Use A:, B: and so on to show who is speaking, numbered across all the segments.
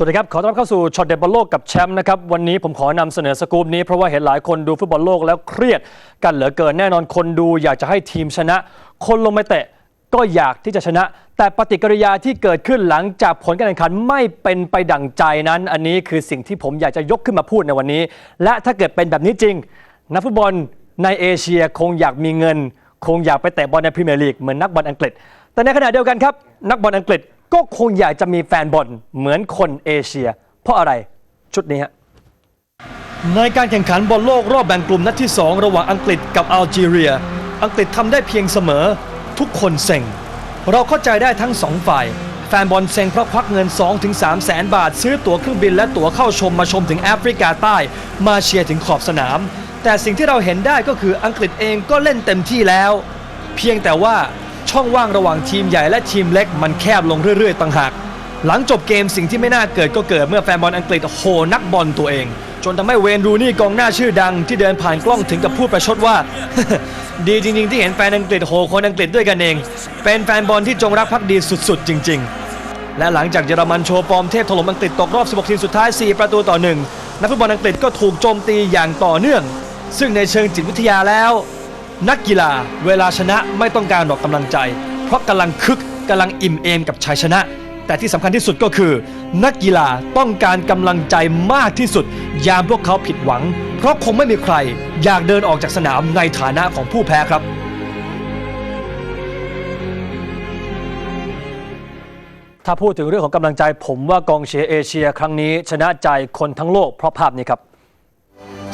A: สวัสดีครับ ขอต้อนรับเข้าสู่ช็อตเด็ดบอลโลกกับแชมป์นะครับ วันนี้ผมขอนำเสนอสกู๊ปนี้ เพราะว่าเห็นหลายคนดูฟุตบอลโลกแล้วเครียดกันเหลือเกินแน่นอนคนดูอยากจะให้ทีมชนะ คนลงไปเตะก็อยากที่จะชนะ แต่ปฏิกิริยาที่เกิดขึ้นหลังจากผลการแข่งขันไม่เป็นไปดั่งใจนั้น อันนี้คือสิ่งที่ผมอยากจะยกขึ้นมาพูดในวันนี้ และถ้าเกิดเป็นแบบนี้จริงนักฟุตบอลในเอเชียคงอยากมีเงิน คงอยากไปเตะบอลในพรีเมียร์ลีกเหมือนนักบอลอังกฤษ แต่ในขณะเดียวกันครับนักบอลอังกฤษ ก็คงอยากจะมีแฟนบอลเหมือนคนเอเชีย เพราะอะไรชุดนี้ฮะในการแข่งขันบอลโลกรอบแบ่งกลุ่มนัดที่ 2 ระหว่างอังกฤษกับอัลจีเรีย อังกฤษทำได้เพียงเสมอ ทุกคนเซ็ง เราเข้าใจได้ทั้งสองฝ่าย แฟนบอลเซ็งเพราะควักเงิน 2-3 แสนบาท ซื้อตั๋วเครื่องบินและตั๋วเข้าชมมาชมถึงแอฟริกาใต้ มาเชียร์ถึงขอบสนาม แต่สิ่งที่เราเห็นได้ก็คืออังกฤษเองก็เล่นเต็มที่แล้ว เพียงแต่ว่า ช่องว่างระหว่างทีมใหญ่และทีมเล็กมันแคบลงเรื่อยๆต่างหากหลังจบเกมสิ่งที่ไม่น่าเกิดก็เกิดเมื่อแฟนบอลอังกฤษโหนักบอลตัวเอง จนทำให้เวนรูนี่กองหน้าชื่อดังที่เดินผ่านกล้องถึงกับพูดประชดว่า ดีจริง ๆ ที่เห็นแฟนอังกฤษโหคนอังกฤษด้วยกันเอง เป็นแฟนบอลที่จงรักภักดีสุด ๆ จริง ๆ และหลังจากเยอรมันโชว์ฟอร์มเทพถล่มอังกฤษตกรอบ 16 ทีมสุดท้าย 4 ประตูต่อหนึ่งนักฟุตบอลอังกฤษก็ถูกโจมตีอย่างต่อเนื่อง ซึ่งในเชิงจิตวิทยาแล้ว นักกีฬาเวลาชนะไม่ต้องการดอกกำลังใจ เพราะกำลังคึกกำลังอิ่มเอมกับชัยชนะ แต่ที่สำคัญที่สุดก็คือ นักกีฬาต้องการกำลังใจมากที่สุด ยามพวกเขาผิดหวัง เพราะคงไม่มีใคร อยากเดินออกจากสนามในฐานะของผู้แพ้ครับถ้าพูดถึงเรื่องของกำลังใจ ผมว่ากองเชียร์เอเชีย ครั้งนี้ชนะใจคนทั้งโลกเพราะภาพนี้ครับ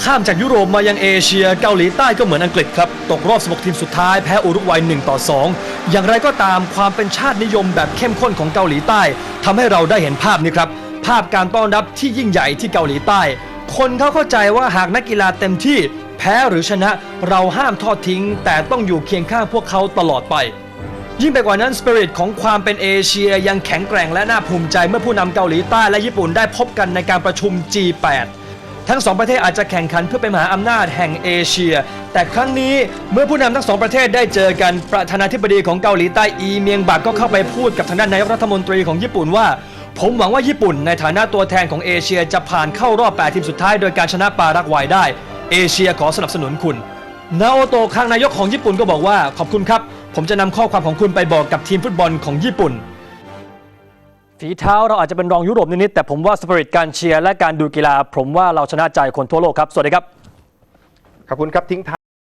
A: ข้ามจากยุโรปมายังเอเชียเกาหลีใต้ก็เหมือนอังกฤษครับ ตกรอบ 16 ทีมสุดท้ายแพ้อุรุกวัย 1 ต่อ 2 อย่างไรก็ตามความเป็นชาตินิยมแบบเข้มข้นของเกาหลีใต้ทำให้เราได้เห็นภาพนี้ครับ ภาพการต้อนรับที่ยิ่งใหญ่ที่เกาหลีใต้ คนเขาเข้าใจว่าหากนักกีฬาเต็มที่ แพ้หรือชนะเราห้ามทอดทิ้ง แต่ต้องอยู่เคียงข้างพวกเขาตลอดไปยิ่งไปกว่านั้นสปิริตของความเป็นเอเชียยังแข็งแกร่งและน่าภูมิใจเมื่อผู้นำเกาหลีใต้และญี่ปุ่นได้พบกันในการประชุม G8 ทั้งสองประเทศอาจจะแข่งขันเพื่อเป็นมหาอำนาจแห่งเอเชีย แต่ครั้งนี้เมื่อผู้นำทั้งสองประเทศได้เจอกันประธานาธิบดีของเกาหลีใต้อีเมียงบักก็เข้าไปพูดกับทางด้านนายกรัฐมนตรีของญี่ปุ่นว่า ผมหวังว่าญี่ปุ่นในฐานะตัวแทนของเอเชียจะผ่านเข้ารอบ 8 ทีมสุดท้ายโดยการชนะปารักวัยได้ เอเชียขอสนับสนุนคุณนาโอโตะคางนายกของญี่ปุ่นก็บอกว่าขอบคุณครับ ผมจะนำข้อความของคุณไปบอกกับทีมฟุตบอลของญี่ปุ่น ฝีเท้าเราอาจจะเป็นรองยุโรปนิดๆแต่ผมว่าสปิริตการเชียร์และการดูกีฬา ผมว่าเราชนะใจคนทั่วโลกครับ สวัสดีครับ
B: ขอบคุณครับทิ้งท้าย